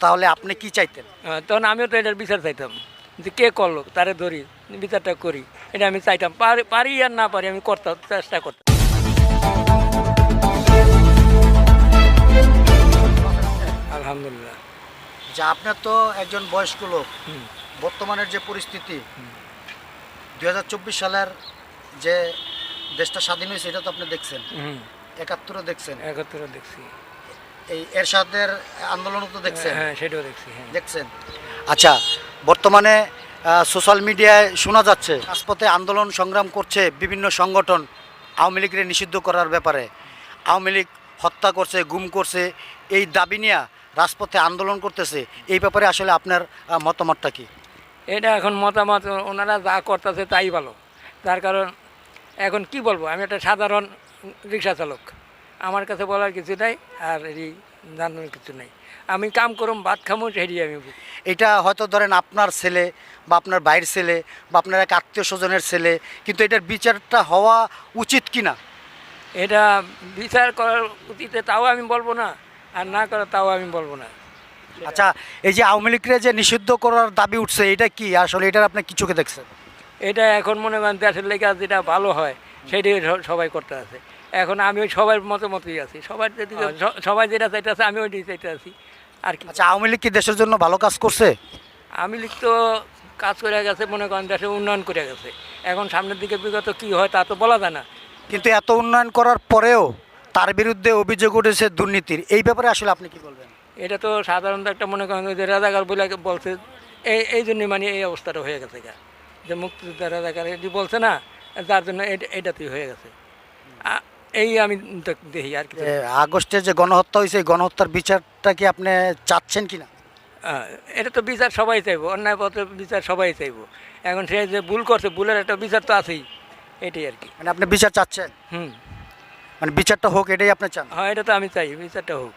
তাহলে আপনি কি চাইতেন? তখন আমিও তো এটার বিচার চাইতাম। যে কে করল তারে ধরি বিচারটা করি। এটা আমি চাইতাম। পারি পারি আর না পারি আমি করতাম চেষ্টা করতাম। আলহামদুলিল্লাহ। যে আপনার তো একজন বয়স্ক লোক বর্তমানের যে পরিস্থিতি দুই হাজার চব্বিশ সালের যে দেশটা স্বাধীন হয়েছে এটা তো আপনি দেখছেন। হুম। একাত্তরও দেখছেন। একত্রে দেখছি। এই এরশাদের আন্দোলনও তো দেখছেন? হ্যাঁ সেটাও দেখছি হ্যাঁ। দেখছেন? আচ্ছা বর্তমানে সোশ্যাল মিডিয়ায় শোনা যাচ্ছে রাজপথে আন্দোলন সংগ্রাম করছে বিভিন্ন সংগঠন আওয়ামী লীগের নিষিদ্ধ করার ব্যাপারে। আওয়ামী লীগ হত্যা করছে গুম করছে এই দাবি নিয়ে রাজপথে আন্দোলন করতেছে এই ব্যাপারে আসলে আপনার মতামতটা কি? এটা এখন মতামত ওনারা যা করতেছে তাই ভালো। তার কারণ এখন কি বলব আমি একটা সাধারণ রিক্সা চালক আমার কাছে বলার কিছু নাই আর এই জানানোর কিছু নাই। আমি কাম করুম ভাত খামো হেরি আমি এটা হয়তো ধরেন আপনার ছেলে বা আপনার ভাইয়ের ছেলে বা আপনার এক আত্মীয় স্বজনের ছেলে কিন্তু এটার বিচারটা হওয়া উচিত কি না এটা বিচার করার উচিত তাও আমি বলব না আর না করা তাও আমি বলব না। আচ্ছা এই যে আওয়ামী লীগের যে নিষিদ্ধ করার দাবি উঠছে এটা কি? আসলে এটার আপনি কি চোখে দেখছেন? এটা এখন মনে করেন দেশের লেগে যেটা ভালো হয় সেটাই সবাই করতে আছে। এখন আমি ওই সবার মতামতই আছি। সবার যেদিকে সবাই যেটা চাইতে আমি ওইটাই চাইতে আছি। আর কি। আচ্ছা আওয়ামী লীগ কি দেশের জন্য ভালো কাজ করছে? আমি লিখ তো কাজ করে গেছে মনে করেন দেশে উন্নয়ন করে গেছে। এখন সামনের দিকে বিগত কি হয় তা তো বলা যায় না। কিন্তু এত উন্নয়ন করার পরেও তার বিরুদ্ধে অভিযোগ উঠেছে দুর্নীতির। এই ব্যাপারে আসলে আপনি কি বলবেন? এটা তো সাধারণত একটা মনে করেন যে রাজাকার বলে বলছে এই এই জন্যই মানে এই অবস্থাটা হয়ে গেছে গা। যে মুক্তিযোদ্ধা রাজাকার এটি বলছে না যার জন্য এটা- এইটাতেই হয়ে গেছে। এই আমি দেখ- আর কি। আগস্টে যে গণহত্যা হয়েছে গণহত্যার বিচারটা কি আপনি চাচ্ছেন কি না এটা তো বিচার সবাই চাইব অন্যায় পথে বিচার সবাই চাইব। এখন সে যে ভুল করছে ভুলের একটা বিচার তো আছেই এটাই আর কি। মানে আপনি বিচার চাচ্ছেন? হুম। মানে বিচারটা হোক এটাই আপনি চান? হ্যাঁ এটা তো আমি চাই বিচারটা হোক।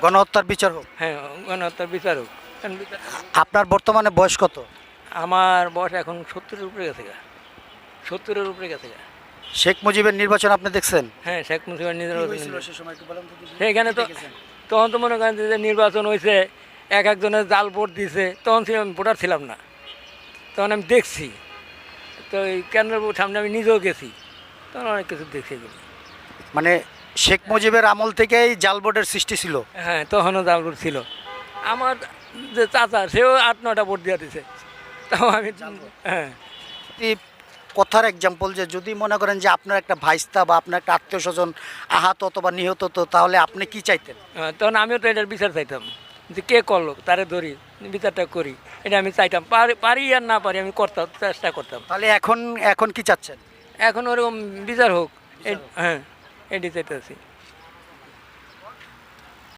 গণহত্যার বিচার হোক? হ্যাঁ গণহত্যার বিচার হোক। আপনার বর্তমানে বয়স কত? আমার বয়স এখন সত্তরের উপরে গেছে গা। সত্তরের উপরে গেছে গা। শেখ মুজিবের নির্বাচন আপনি দেখছেন? হ্যাঁ শেখ মুজিবের তো সেখানে তো তখন তো মনে করেন যে নির্বাচন হয়েছে এক একজনের জাল ভোট দিছে তখন আমি ভোটার ছিলাম না। তখন আমি দেখছি। তো এই কেন্দ্রের সামনে আমি নিজেও গেছি। তখন অনেক কিছু দেখছি মানে শেখ মুজিবের আমল থেকেই জাল ভোটের সৃষ্টি ছিল? হ্যাঁ তখনও জাল ভোট ছিল। আমার যে চাচা সেও আট নটা ভোট দিয়ে দিছে। তাও আমি হ্যাঁ। কথার এক্সাম্পল যে যদি মনে করেন যে আপনার একটা ভাইস্তা বা আপনার একটা আত্মীয় স্বজন আহত অথবা নিহত তো তাহলে আপনি কি চাইতেন? আহ, তখন আমিও তো এটার বিচার চাইতাম। যে কে করল তারে ধরি বিচারটা করি। এটা আমি চাইতাম। পারি আর না পারি আমি করতাম চেষ্টা করতাম। তাহলে এখন এখন কি চাচ্ছেন? এখন ওরকম বিচার হোক। এ- হ্যাঁ এটি চাইতেছি।